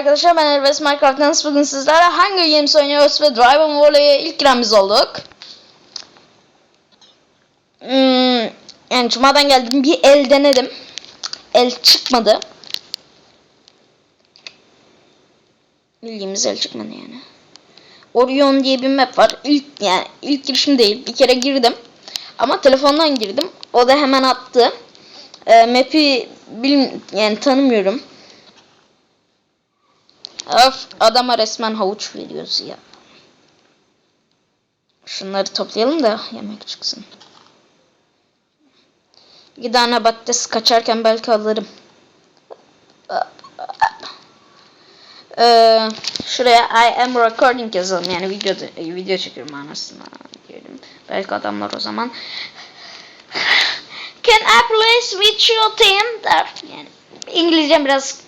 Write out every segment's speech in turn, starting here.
Arkadaşlar ben Elves Minecraft'tan bugün sizlerle Hunger Games oynuyoruz ve Drive Volley'e ilk giren olduk. Hmm, yani cumadan geldim bir el denedim. El çıkmadı. Bildiğimiz el çıkmadı yani. Orion diye bir map var. İlk yani ilk girişim değil. Bir kere girdim. Ama telefondan girdim. O da hemen attı. Ee, map'i bilim yani tanımıyorum. Öf adama resmen havuç veriyoruz ya. Şunları toplayalım da yemek çıksın. İki tane patates kaçarken belki alırım. Ee, şuraya I am recording yazalım yani video video çekiyorum anasını diyelim. Belki adamlar o zaman Can I please with your team der. Yani İngilizcem biraz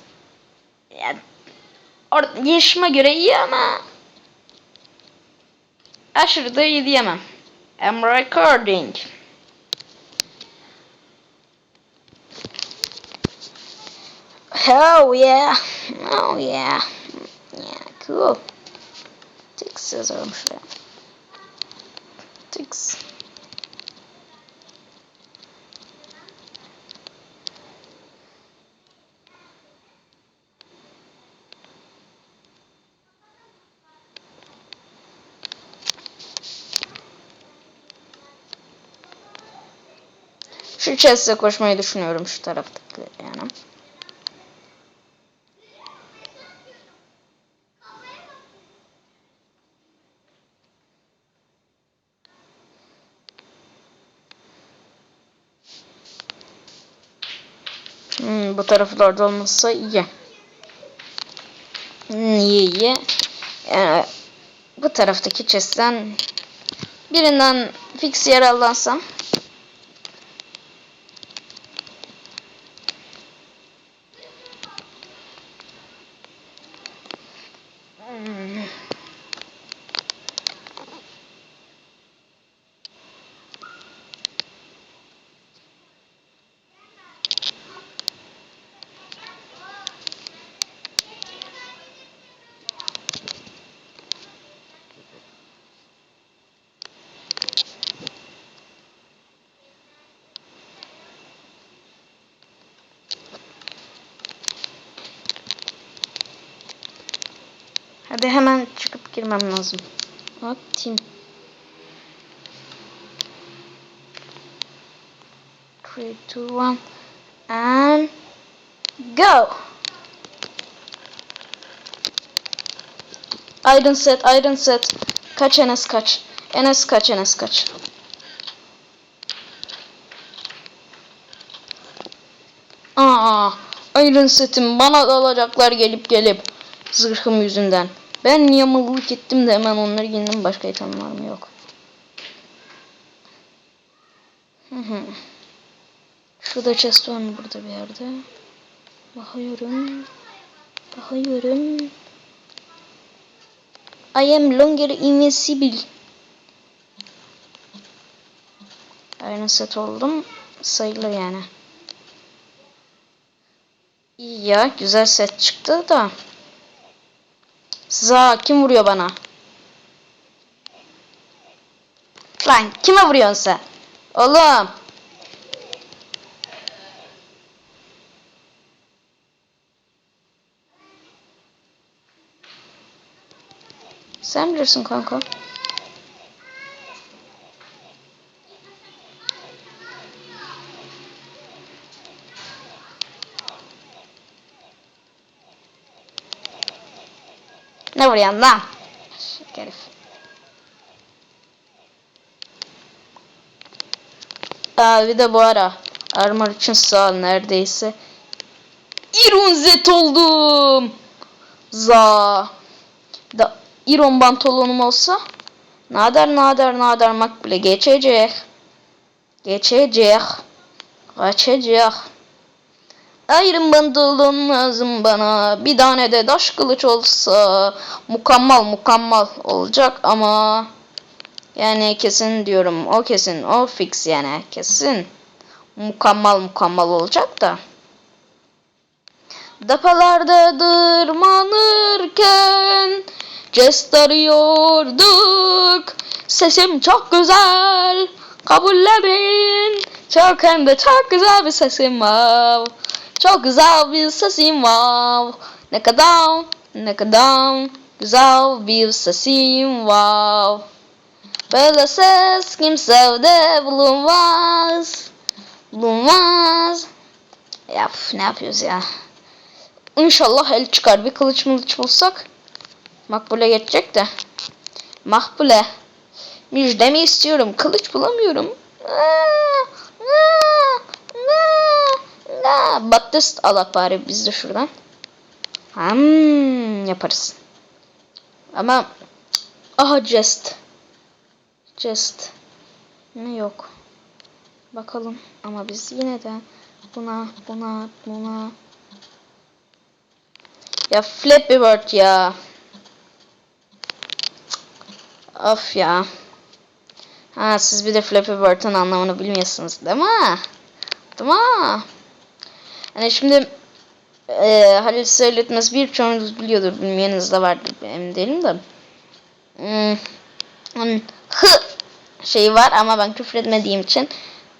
yaşıma göre iyi ama aşırı da iyi diyemem. I'm recording. Oh yeah. Oh yeah. Yeah, cool. Tix yazıyorum şuraya. Tix. Şu chest'e koşmayı düşünüyorum şu taraftaki yani. Hmm, bu taraflarda olmasa iyi. Hmm, iyi. Yani bu taraftaki chest'ten birinden fix yer allansam. Hadi hemen çıkıp girmem lazım. Atayım. Three, two, one, and go. Iron set, iron set. Kaç Enes kaç. Enes kaç, Enes kaç. Aa, iron setim bana dalacaklar gelip gelip zırhım yüzünden. Ben malılık ettim de hemen onları yendim başka itemlerim yok. Hı hı. Şurada chest var mı burada bir yerde? Bakıyorum. Bakıyorum. I am longer invincible. Aynı set oldum. Sayılır yani. İyi ya güzel set çıktı da. Za kim vuruyor bana? Lan kime vuruyorsun sen? Oğlum. Sen bilirsin kanka. Ne vuruyorsun lan? Şık herif. De bu ara armor için sağ neredeyse. İron zet oldum. Za. Da İron pantolonum olsa nader nader nader makbule geçecek. Geçecek. Kaçacak. Ayrım pantolon lazım bana. Bir tane de taş kılıç olsa mükemmel mükemmel olacak ama yani kesin diyorum. O kesin o fix yani kesin. Mükemmel mükemmel olacak da. Depolarda dırmanırken Jest arıyorduk. Sesim çok güzel Kabullenin Çok hem de çok güzel bir sesim var Çok güzel bir sesim var. Ne kadar ne kadar güzel bir sesim var. Böyle ses kimsede bulunmaz. Bulunmaz. Ya ne yapıyoruz ya? İnşallah el çıkar. Bir kılıç mılıç bulsak Makbule geçecek de. Makbule. Müjdemi istiyorum? Kılıç bulamıyorum. Aa, aa, aa, aa. Battist alak bari biz de şuradan Hmm, yaparız. Ama aha jest. Jest. Ne yok. Bakalım ama biz yine de buna buna buna ya Flappy Bird ya. Of ya. Ha siz bir de Flappy Bird'ın anlamını bilmiyorsunuz değil mi? Değil mi? Yani şimdi e, Halil söyletmez birçoğunuz biliyordur bilmeyeniniz de vardır emin değilim de. Hmm, hı şeyi var ama ben küfür etmediğim için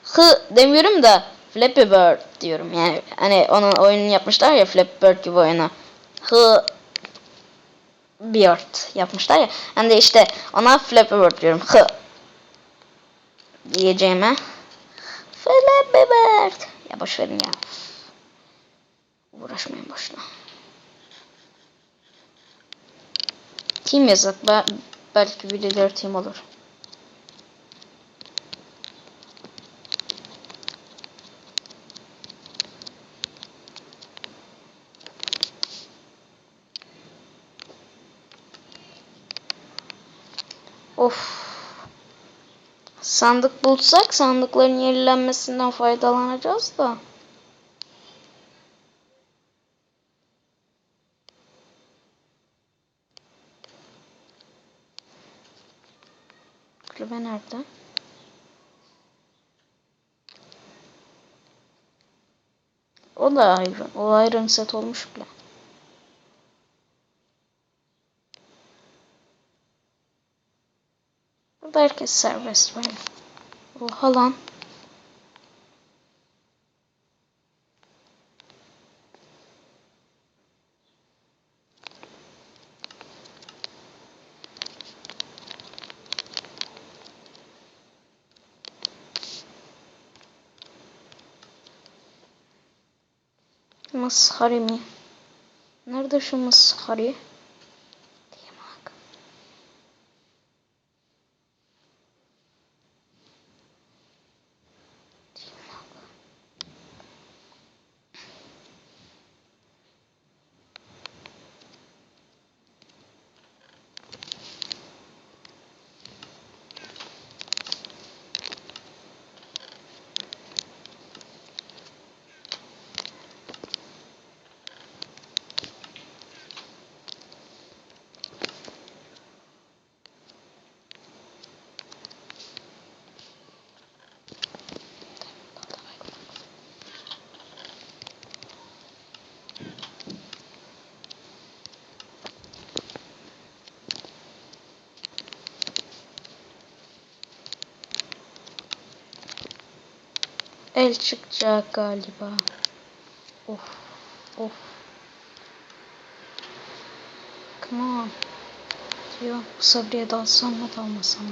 hı demiyorum da Flappy Bird diyorum. Yani hani onun oyununu yapmışlar ya Flappy Bird gibi oyunu. Hı Bird yapmışlar ya. Ben de işte ona Flappy Bird diyorum. Hı diyeceğime. Flappy Bird. Ya boş ya. Uğraşmayın boşuna. Team yazık. Be belki birileri team olur. Of. Sandık bulsak sandıkların yenilenmesinden faydalanacağız da. Kulübe nerede? O da ayrı. O ayrı set olmuş bile. Burada herkes serbest böyle. Oha lan. Mısharı mı? Nerede şu mısharı? Diye El çıkacak galiba. Of. Of. Come on. Diyor. Bu Sabriye dalsam mı dalmasam mı?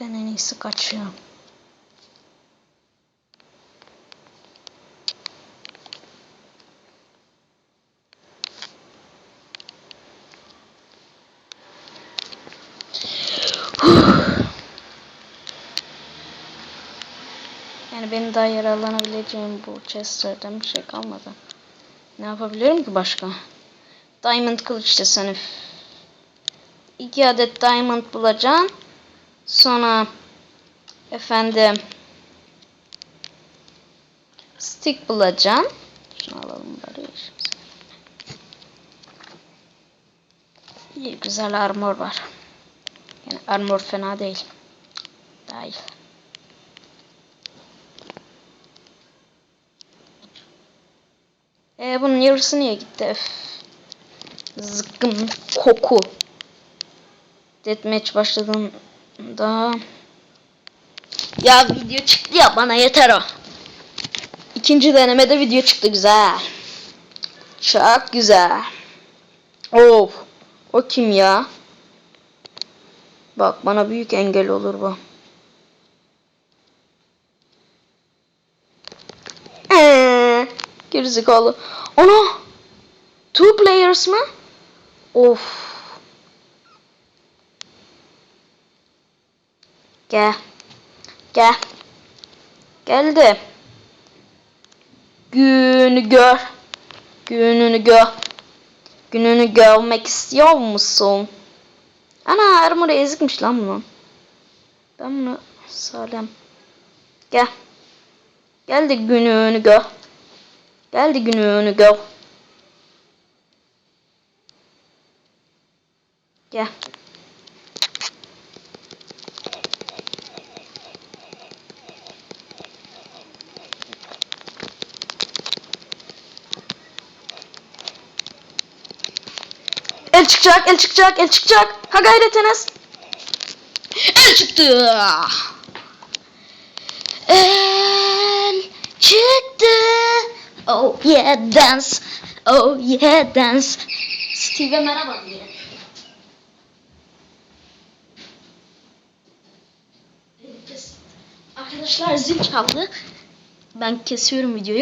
Ben en iyisi kaçıyorum. Yani daha yararlanabileceğim bu chestlerden bir şey kalmadı. Ne yapabilirim ki başka? Diamond kılıç desen üf. İki adet diamond bulacaksın. Sonra efendim stick bulacaksın. Şunu alalım bari. İyi güzel armor var. Yani armor fena değil. Daha iyi. E bunun yarısı niye gitti? Zıkkım koku. Deathmatch başladığında ya video çıktı ya bana yeter o. İkinci denemede video çıktı güzel. Çok güzel. Of. O kim ya? Bak bana büyük engel olur bu. Gerizekalı. Ana! Two players mı? Of. Gel. Gel. Geldi. Günü gör. Gününü gör. Gününü görmek istiyor musun? Ana armor ezikmiş lan bunun. Ben bunu salem. Gel. Geldi gününü gör. Geldi gününü gör. Gel. El çıkacak, el çıkacak, el çıkacak. Ha gayret Enes. El çıktı. El çıktı. Oh yeah dance. Oh yeah dance. Steve merhaba diye. Arkadaşlar zil çaldı. Ben kesiyorum videoyu.